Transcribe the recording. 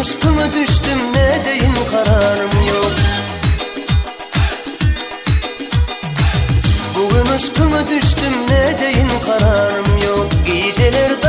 aşkı mı düştüm ne deyim kararım yok. Bugün aşkı düştüm ne deyim kararım yok. Geceler